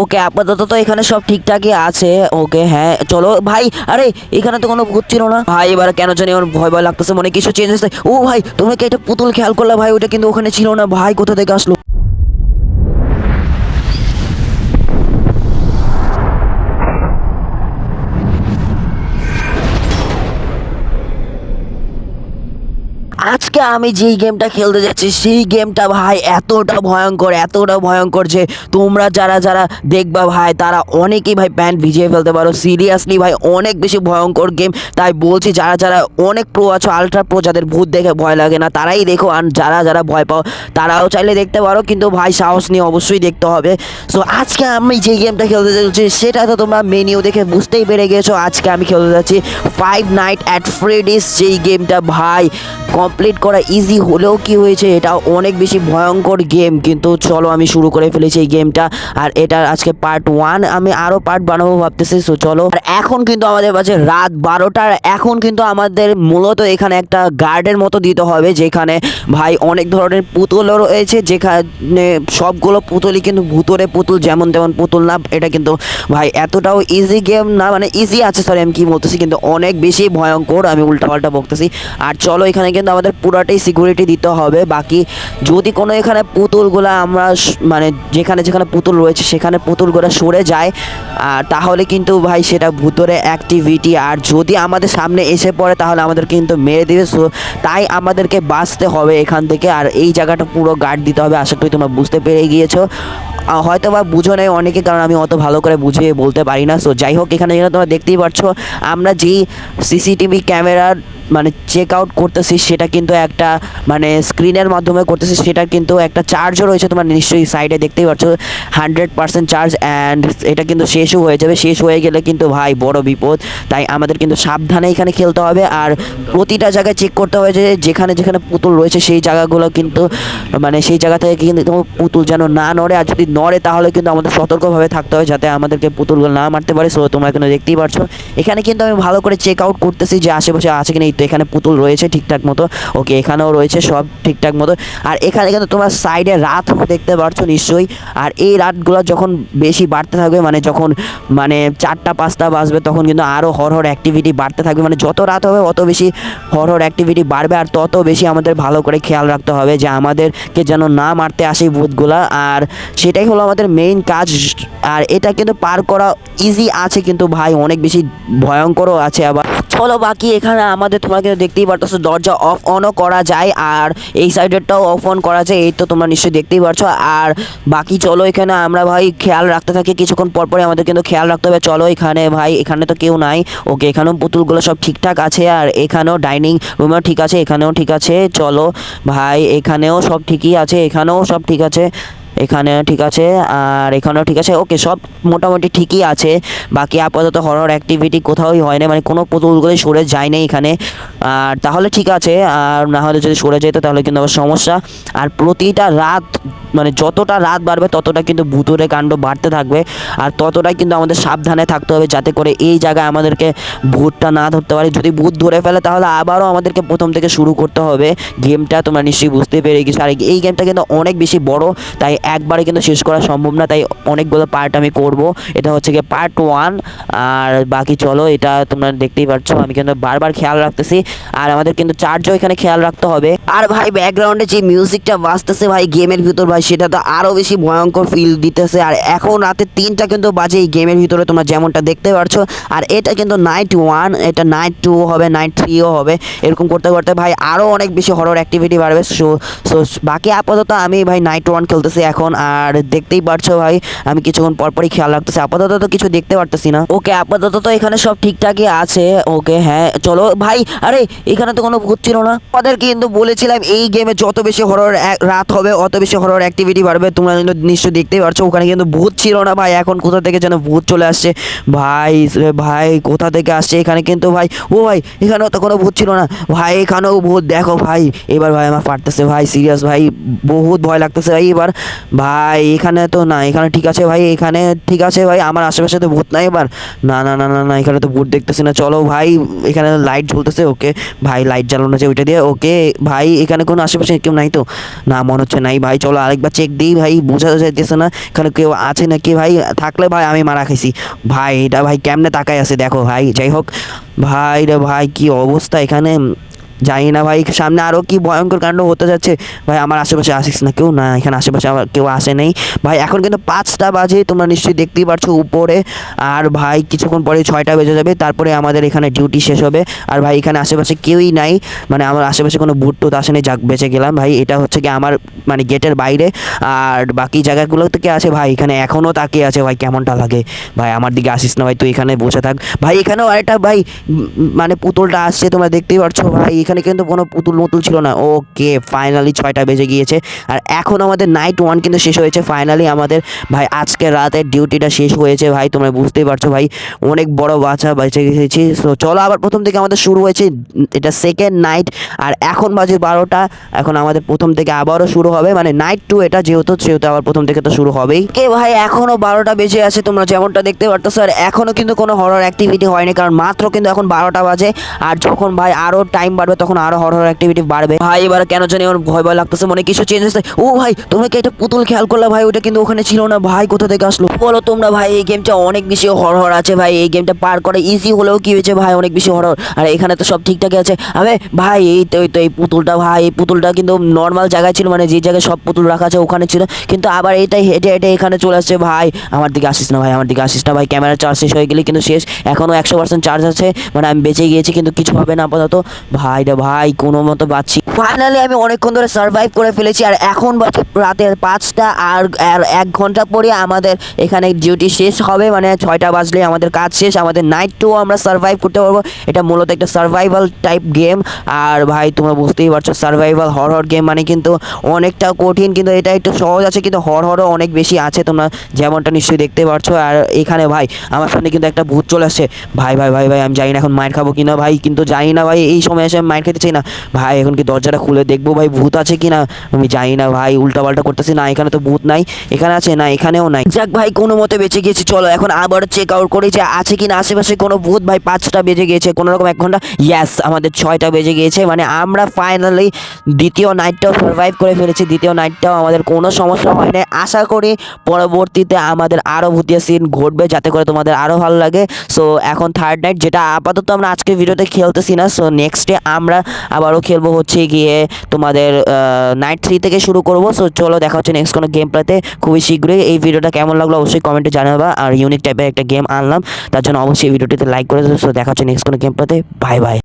ওকে, আপাতত তো এখানে সব ঠিকঠাকই আছে। ওকে হ্যাঁ চলো। ভাই, আরে, এখানে তো কোনো ভূত ছিল না। ভাই, এবার কেন জানি আমার ভয় ভয় লাগতেছে, মনে কিছু চেঞ্জ আছে ও ভাই তোমরা কি একটা পুতুল খেয়াল করলা? ভাই, ওটা কিন্তু ওখানে ছিল না। ভাই, কোথা থেকে আসলো? আজকে আমি যেই গেমটা খেলতে যাচ্ছি, সেই গেমটা ভাই এতটা ভয়ঙ্কর এতটা ভয়ঙ্কর যে তোমরা যারা যারা দেখবা ভাই, তারা অনেকেই ভাই প্যান্ট ভিজিয়ে ফেলতে পারো। সিরিয়াসলি ভাই, অনেক বেশি ভয়ঙ্কর গেম তাই বলছি, যারা যারা অনেক প্রো আছো আলট্রা প্রো যাদের ভূত দেখে ভয় লাগে না, তারাই দেখো। আর যারা যারা ভয় পাও, তারাও চাইলে দেখতে পারো। কিন্তু ভাই সাহস নিয়ে অবশ্যই দেখতে হবে। সো আজকে আমি যে গেমটা খেলতে যাচ্ছি, সেটা তো তোমরা মেনিউ দেখে বুঝতেই পেরে গেছো। আজকে আমি খেলতে যাচ্ছি ফাইভ নাইট অ্যাট ফ্রেডিস যেই গেমটা ভাই কমপ্লিট করা ইজি হলেও কি হয়েছে, এটা অনেক বেশি ভয়ঙ্কর গেম কিন্তু চলো আমি শুরু করে ফেলেছি এই গেমটা আর এটার আজকে পার্ট ওয়ান আমি আরও পার্ট বানাবো ভাবতেছি সো চলো। আর এখন কিন্তু আমাদের কাছে রাত বারোটার এখন কিন্তু আমাদের মূলত এখানে একটা গার্ডের মতো দিতে হবে, যেখানে ভাই অনেক ধরনের পুতুলও রয়েছে, যেখানে সবগুলো পুতুলই কিন্তু ভুতরে পুতুল, যেমন তেমন পুতুল না, এটা কিন্তু ভাই এতটাও ইজি গেম না মানে ইজি আছে সরি আমি কি বলতেছি, কিন্তু অনেক বেশি ভয়ঙ্কর, আমি উল্টাপাল্টা বকতেছি। আর চলো এখানে কিন্তু আমাদের পুরাটাই সিকিউরিটি দিতে হবে। বাকি যদি কোনো এখানে পুতুলগুলো আমরা মানে যেখানে যেখানে পুতুল রয়েছে, সেখানে পুতুলগুলো সরে যায় আর তাহলে কিন্তু ভাই সেটা ভুতরে অ্যাক্টিভিটি আর যদি আমাদের সামনে এসে পড়ে, তাহলে আমাদের কিন্তু মেরে দিবে। সো, তাই আমাদেরকে বাঁচতে হবে এখান থেকে। আর এই জায়গাটা পুরো গার্ড দিতে হবে। আশা করি তোমরা বুঝতে পেরে গিয়েছো। হয়তো বা বুঝো নেই অনেকে, কারণ আমি অত ভালো করে বুঝিয়ে বলতে পারি না। সো, যাই হোক, এখানে যেন তোমরা দেখতেই পাচ্ছ আমরা যেই সিসিটিভি ক্যামেরার মানে চেক আউট করতেছি, সেটা কিন্তু একটা মানে স্ক্রিনের মাধ্যমে করতেছি, সেটা কিন্তু একটা চার্জও রয়েছে তোমার নিশ্চয়ই সাইডে দেখতেই পাচ্ছ হান্ড্রেড পার্সেন্ট চার্জ অ্যান্ড এটা কিন্তু শেষও হয়ে যাবে, শেষ হয়ে গেলে কিন্তু ভাই বড় বিপদ, তাই আমাদের কিন্তু সাবধানে এখানে খেলতে হবে আর প্রতিটা জায়গায় চেক করতে হবে যে যেখানে যেখানে পুতুল রয়েছে, সেই জায়গাগুলো কিন্তু মানে সেই জায়গা থেকে কিন্তু পুতুল যেন না নড়ে, আর যদি নড়ে তাহলে কিন্তু আমাদের সতর্কভাবে থাকতে হবে যাতে আমাদেরকে পুতুলগুলো না মারতে পারে। সো তোমরা কিন্তু দেখতেই পাচ্ছ এখানে কিন্তু আমি ভালো করে চেক আউট করতেছি যে আশেপাশে আছে কিনা এই এখানে পুতুল রয়েছে ঠিকঠাক মতো। ওকে, এখানেও রয়েছে সব ঠিকঠাক মতো। আর এখানে কিন্তু তোমরা সাইডে রাত দেখতে পারছ নিশ্চয়ই। আর এই রাতগুলো যখন বেশি বাড়তে থাকবে মানে যখন মানে চারটা, পাঁচটা বাজবে, তখন কিন্তু আরও হরহর অ্যাক্টিভিটি বাড়তে থাকবে। মানে যত রাত হবে, অত বেশি হরহর অ্যাক্টিভিটি বাড়বে। আর তত বেশি আমাদের ভালো করে খেয়াল রাখতে হবে যে আমাদেরকে যেন না মারতে আসে ভূতগুলা। আর সেটাই হলো আমাদের মেইন কাজ। আর এটা কিন্তু পার করা ইজি আছে কিন্তু ভাই, অনেক বেশি ভয়ঙ্করও আছে আবার। চলো বাকি এখানে আমাদের তোমরা কিন্তু দেখতেই পারতেছো, দরজা অফ অনও করা যায়, আর এই সাইডেরটাও অফ অন করা যায়, এই তো তোমরা নিশ্চয়ই দেখতেই পারছ। আর বাকি চলো এখানে, আমরা ভাই খেয়াল রাখতে থাকি, কিছুক্ষণ পর পরে আমাদের কিন্তু খেয়াল রাখতে হবে। চলো এখানে ভাই, এখানে তো কেউ নাই। ওকে, এখানেও পুতুলগুলো সব ঠিকঠাক আছে, আর এখানেও ডাইনিং রুমেও ঠিক আছে, এখানেও ঠিক আছে। চলো ভাই, এখানেও সব ঠিকই আছে, এখানেও সব ঠিক আছে। এখানে ঠিক আছে, আর এখানেও ঠিক আছে। ওকে সব মোটামুটি ঠিকই আছে। বাকি আপাতত হরর অ্যাক্টিভিটি কোথাওই হয় না মানে কোনো পুতুলগুলোই সরে যায় না এখানে। আর তাহলে ঠিক আছে, আর না হলে যদি সরে যেত তাহলে কিন্তু আবার সমস্যা। আর প্রতিটা রাত মানে যতটা রাত বাড়বে ততটা কিন্তু ভুতুরে কাণ্ড বাড়তে থাকবে। আর ততটাই কিন্তু আমাদের সাবধানে থাকতে হবে যাতে করে এই জায়গায় আমাদেরকে ভূতটা না ধরতে পারে। যদি ভূত ধরে ফেলে তাহলে আবারও আমাদেরকে প্রথম থেকে শুরু করতে হবে। গেমটা তোমরা নিশ্চয়ই বুঝতে পেরে গেছো। আর এই গেমটা কিন্তু অনেক বেশি বড়, তাই একবারে কিন্তু শেষ করা সম্ভব না, তাই অনেকগুলো পার্ট আমি করব। এটা হচ্ছে গিয়ে পার্ট ওয়ান আর বাকি চলো, এটা তোমরা দেখতেই পাচ্ছ আমি কিন্তু বারবার খেয়াল রাখতেছি। আর আমাদের কিন্তু চার্জও এখানে খেয়াল রাখতে হবে। আর ভাই ব্যাকগ্রাউন্ডে যে মিউজিকটা বাজতেছে ভাই গেমের ভিতর ভাই, সেটা তো আরও বেশি ভয়ঙ্কর ফিল দিতেছে। আর এখন রাতে তিনটা কিন্তু বাজে এই গেমের ভিতরে, তোমরা যেমনটা দেখতে পারছ। আর এটা কিন্তু নাইট ওয়ান এটা নাইট টু হবে নাইট থ্রিও হবে। এরকম করতে করতে ভাই আরও অনেক বেশি হরর অ্যাক্টিভিটি বাড়বে। সো সো বাকি আপাতত আমি ভাই নাইট ওয়ান খেলতেছি এখন, আর দেখতেই পারছ ভাই, আমি কিছুক্ষণ পরপরই খেয়াল রাখতেছি। আপাতত তো কিছু দেখতে পারতেছি না। ওকে, আপাতত তো এখানে সব ঠিকঠাকই আছে। ওকে হ্যাঁ চলো। ভাই, আরে, এখানে তো কোনো ভূত ছিল না। আমাদের কিন্তু বলেছিলাম, এই গেমে যত বেশি হরর রাত হবে, অত বেশি হরর অ্যাক্টিভিটি বাড়বে। তোমরা কিন্তু নিশ্চয়ই দেখতেই পারছ, ওখানে কিন্তু ভূত ছিল না ভাই। এখন কোথা থেকে যেন ভূত চলে আসছে? ভাই ভাই, কোথা থেকে আসছে এখানে কিন্তু ভাই? ও ভাই, এখানেও তো কোনো ভূত ছিল না। ভাই, এখানেও ভূত। দেখো ভাই, এবার ভাই আমার ফাটতেছে। ভাই সিরিয়াস ভাই, বহুত ভয় লাগতেছে ভাই এবার। ভাই, এখানে তো না, এখানে ঠিক আছে ভাই, এখানে ঠিক আছে ভাই, আমার আশেপাশে তো ভূত নাই এবার। না না না না না, এখানে তো ভূত দেখতেছি না, চলো ভাই, এখানে লাইট জ্বলতেছে, ওকে। ভাই লাইট জ্বালানো আছে, ওইটা দিয়ে, ওকে। ভাই, এখানে কোনো আশেপাশে কেউ নাই তো? না, মনে হচ্ছে নাই ভাই, চলো আরেকবার চেক দিই ভাই, বোঝা যাইতেছে না, এখানে কেউ আছে নাকি ভাই? থাকলে ভাই, আমি মারা খাইছি। ভাই, এটা ভাই কেমনে তাকাই আছে, দেখো ভাই, যাই হোক। ভাই রে ভাই, কি অবস্থা এখানে? জানি না ভাই, সামনে আরও কি ভয়ঙ্কর কাণ্ড হতে যাচ্ছে। ভাই, আমার আশেপাশে আসিস না কেউ? না, এখানে আশেপাশে আবার কেউ আসে নেই। ভাই, এখন কিন্তু পাঁচটা বাজে, তোমরা নিশ্চয়ই দেখতেই পারছ উপরে। আর ভাই, কিছুক্ষণ পরে ছয়টা বেজে যাবে, তারপরে আমাদের এখানে ডিউটি শেষ হবে। আর ভাই, এখানে আশেপাশে কেউই নাই। মানে আমার আশেপাশে কোনো ভুট টুত আসেনি, যাক, বেঁচে গেলাম। ভাই, এটা হচ্ছে কি আমার মানে গেটের বাইরে, আর বাকি জায়গাগুলো থেকে আছে, ভাই, এখানে এখনও তাকিয়ে আছে, ভাই, কেমনটা লাগে? ভাই, আমার দিকে আসিস না, ভাই, তুই এখানে বসে থাক। ভাই, এখানেও আরেকটা, ভাই মানে পুতুলটা আসছে, তোমরা দেখতেই পারছ ভাই, এখানে কিন্তু কোনো পুতুল মুতুল ছিল না। ওকে ফাইনালি ছয়টা বেজে গিয়েছে, আর এখন আমাদের নাইট ওয়ান কিন্তু শেষ হয়েছে ফাইনালি আমাদের, ভাই, আজকে রাতের ডিউটিটা শেষ হয়েছে, ভাই, তোমরা বুঝতেই পারছ, ভাই, অনেক বড় বাচ্চা বেঁচে গেছি তো চলো আবার প্রথম থেকে আমাদের শুরু হয়েছে, এটা সেকেন্ড নাইট আর এখন বাজে বারোটা, এখন আমাদের প্রথম থেকে আবারও শুরু হবে মানে নাইট টু এটা যেহেতু, সেহেতু আবার প্রথম থেকে তো শুরু হবেই। কে ভাই, এখনও বারোটা বেজে আছে তোমরা যেমনটা দেখতে পারতো স্যার এখনও কিন্তু কোনো হরর অ্যাক্টিভিটি হয়নি, কারণ মাত্র কিন্তু এখন বারোটা বাজে, আর যখন ভাই আরও টাইম বাড়বে, তখন আরও হরর অ্যাক্টিভিটি বাড়বে। ভাই, এবার কেন জানি আমার ভয় ভয় লাগতেছে, মনে কিছু চেঞ্জ হচ্ছে ও ভাই, তোমরা কি একটা পুতুল খেয়াল করলে? ভাই, ওটা কিন্তু ওখানে ছিল না। ভাই, কোথা থেকে আসলো? বলো তোমরা ভাই, এই গেমটা অনেক বেশি হরর আছে ভাই। এই গেমটা পার করে ইজি হলেও কি হয়েছে ভাই, অনেক বেশি হরর আর এখানে তো সব ঠিকঠাকই আছে। আবে ভাই, এই তো, এই পুতুলটা ভাই, এই পুতুলটা কিন্তু নর্মাল জায়গায় ছিল মানে যে জায়গায় সব পুতুল রাখা আছে ওখানে ছিল। কিন্তু আবার এটাই হেঁটে হেঁটে এখানে চলে আসছে ভাই। আমার দিকে আসিস না ভাই, আমার দিকে আসিস না ভাই। ক্যামেরা চার্জ শেষ হয়ে গেলে কিন্তু শেষ। এখনও একশো পার্সেন্ট চার্জ আছে মানে আমি বেঁচে গিয়েছি, কিন্তু কিছু হবে না আপাতত। ভাই রে ভাই, কোনো মতো বাঁচছি। ফাইনালি আমি অনেকক্ষণ ধরে সার্ভাইভ করে ফেলেছি, আর এখন বাজে রাতের পাঁচটা, আর এক ঘণ্টা পরে আমাদের এখানে ডিউটি শেষ হবে মানে ছয়টা বাজলে আমাদের কাজ শেষ, আমাদের নাইট টু আমরা সার্ভাইভ করতে পারব। এটা মূলত একটা সার্ভাইভাল টাইপ গেম আর ভাই, তোমরা বুঝতেই পারছ সার্ভাইভাল হর হর গেম মানে কিন্তু অনেকটা কঠিন, কিন্তু এটা একটু সহজ আছে, কিন্তু হর হরও অনেক বেশি আছে, তোমরা যেমনটা নিশ্চয়ই দেখতে পারছ। আর এখানে ভাই, আমার সামনে কিন্তু একটা ভূত চলে আসছে। ভাই ভাই ভাই ভাই, আমি জানি না এখন মায়ের খাব কিনা, ভাই, কিন্তু জানি না ভাই, এই সময় এসে আমি মায়ের খেতে চাই না। ভাই, এখন কি দরজাটা খুলে দেখব ভাই, ভূত আছে কি না আমি জানি না ভাই উল্টা পাল্টা করতেছি না, এখানে তো ভূত নাই, এখানে আছে না, এখানেও নাই। যাক ভাই কোনো মতে বেঁচে গিয়েছি, চলো, এখন আবার চেক আউট করি যে আছে কি না আশেপাশে কোনো ভূত ভাই পাঁচটা বেজে গিয়েছে, কোনো রকম এক ঘণ্টা। ইয়াস আমাদের ছয়টা বেজে গিয়েছে মানে আমরা ফাইনালি দ্বিতীয় নাইটটাও সার্ভাইভ করে ফেলেছি। দ্বিতীয় নাইটটাও আমাদের কোনো সমস্যা হয় না আশা করি পরবর্তীতে আমাদের আরও ভূতীয় সিন ঘটবে, যাতে করে তোমাদের আরও ভালো লাগে। সো এখন থার্ড নাইট যেটা আপাতত আমরা আজকের ভিডিওতে খেলতেছি না সো নেক্সটে আমরা আবারও খেলব হচ্ছে গিয়ে তোমাদের নাইট থ্রি থেকে শুরু করব। সো চলো, দেখা হচ্ছে নেক্সট কোনো গেম প্লেতে খুবই শীঘ্রই এই ভিডিওটা কেমন লাগল অবশ্যই কমেন্টে জানাবা আর ইউনিক টাইপের একটা গেম আনলাম। তার জন্য অবশ্যই ভিডিওটিতে লাইক করে দেবো সো দেখা হচ্ছে নেক্সট কোনো গেম প্লেতে বাই বাই